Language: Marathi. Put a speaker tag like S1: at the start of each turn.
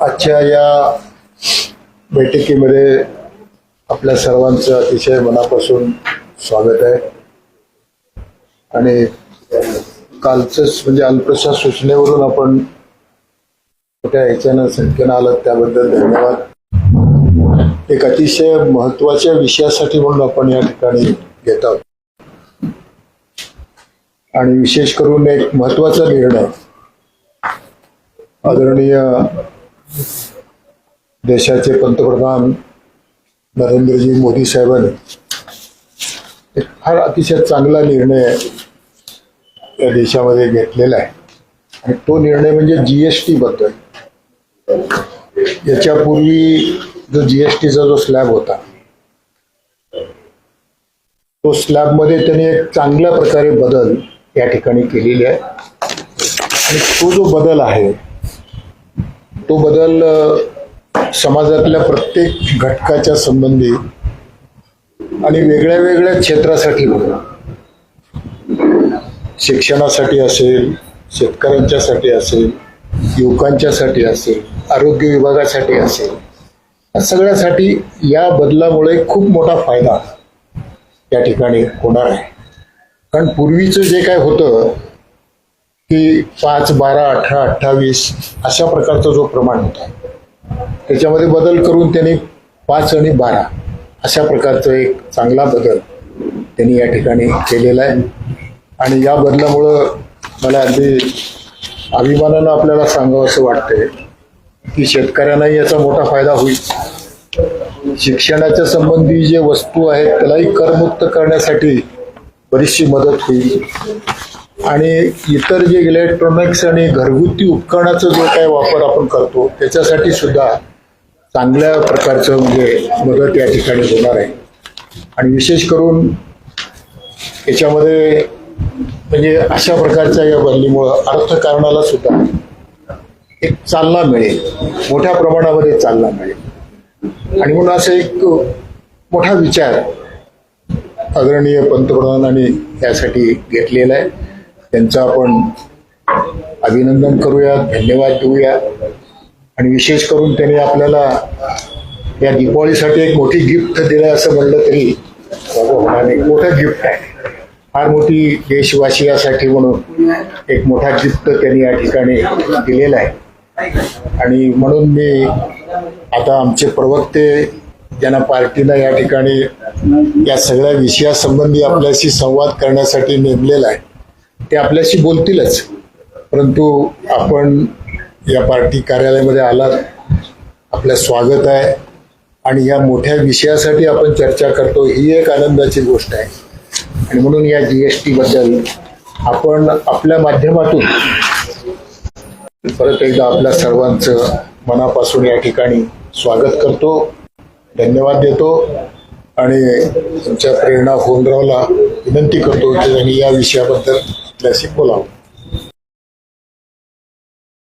S1: आजच्या या बैठकीमध्ये आपल्या सर्वांचं अतिशय मनापासून स्वागत आहे. आणि कालचंच म्हणजे अल्पशा सूचनेवरून आपण मोठ्या ह्याच्यानं संख्येनं आलं त्याबद्दल धन्यवाद. एक अतिशय महत्त्वाच्या विषयासाठी म्हणून आपण या ठिकाणी घेत आहोत. आणि विशेष करून एक महत्त्वाचा निर्णय आदरणीय देशाचे पंतप्रधान नरेंद्रजी मोदी साहेबांनी एक फार अतिशय चांगला निर्णय या देशामध्ये घेतलेला आहे. आणि तो निर्णय म्हणजे जीएसटी टीबद्दल याच्यापूर्वी जो जीएसटीचा जो स्लॅब होता तो स्लॅबमध्ये त्यांनी एक चांगल्या प्रकारे बदल या ठिकाणी केलेले आहे आणि तो जो बदल आहे तो बदल समाजातल्या प्रत्येक घटकाच्या संबंधी आणि वेगळ्या वेगळ्या क्षेत्रासाठी होता शिक्षणासाठी असेल शेतकऱ्यांच्यासाठी असेल युवकांच्यासाठी असेल आरोग्य विभागासाठी असेल या सगळ्यासाठी या बदलामुळे खूप मोठा फायदा या ठिकाणी होणार आहे. कारण पूर्वीचं जे काय होतं की पाच बारा अठरा अठ्ठावीस अशा प्रकारचा जो प्रमाण होता त्याच्यामध्ये बदल करून त्यांनी पाच आणि बारा अशा प्रकारचा एक चांगला बदल त्यांनी या ठिकाणी केलेला आहे. आणि या बदलामुळं मला अगदी अभिमानानं आपल्याला सांगावं असं वाटतंय की शेतकऱ्यांनाही याचा मोठा फायदा होईल. शिक्षणाच्या संबंधी जे वस्तू आहेत त्यालाही करमुक्त करण्यासाठी बरीचशी मदत होईल. आणि इतर जे इलेक्ट्रॉनिक्स आणि घरगुती उपकरणाचा जो काही वापर आपण करतो त्याच्यासाठी सुद्धा चांगल्या प्रकारचं म्हणजे मदत या ठिकाणी होणार आहे. आणि विशेष करून याच्यामध्ये म्हणजे अशा प्रकारच्या या बदलीमुळं अर्थकारणाला सुद्धा एक चालना मिळेल. मोठ्या प्रमाणामध्ये चालना मिळेल. आणि म्हणून असं एक मोठा विचार आदरणीय पंतप्रधानांनी यासाठी घेतलेला आहे. त्यांचं आपण अभिनंदन करूयात धन्यवाद देऊया आणि विशेष करून त्यांनी आपल्याला या दिवाळीसाठी एक मोठी गिफ्ट दिलं असं म्हणलं तरी एक मोठं गिफ्ट आहे. फार मोठी देशवासियासाठी म्हणून एक मोठा गिफ्ट त्यांनी या ठिकाणी दिलेला आहे. आणि म्हणून मी आता आमचे प्रवक्ते ज्यांना पार्टीनं या ठिकाणी या सगळ्या विषयासंबंधी आपल्याशी संवाद करण्यासाठी नेमलेला आहे ते आपल्याशी बोलतीलच. परंतु आपण या पार्टी कार्यालयामध्ये आलात. आपलं स्वागत आहे. आणि या मोठ्या विषयासाठी आपण चर्चा करतो ही एक आनंदाची गोष्ट आहे. आणि म्हणून या जी एस टीबद्दल आपण आपल्या माध्यमातून परत एकदा आपल्या सर्वांचं मनापासून या ठिकाणी स्वागत करतो. धन्यवाद देतो. आणि तुमच्या प्रेरणा होनरावला विनंती करतो की त्यांनी या विषयाबद्दल आपल्याशी बोलावं.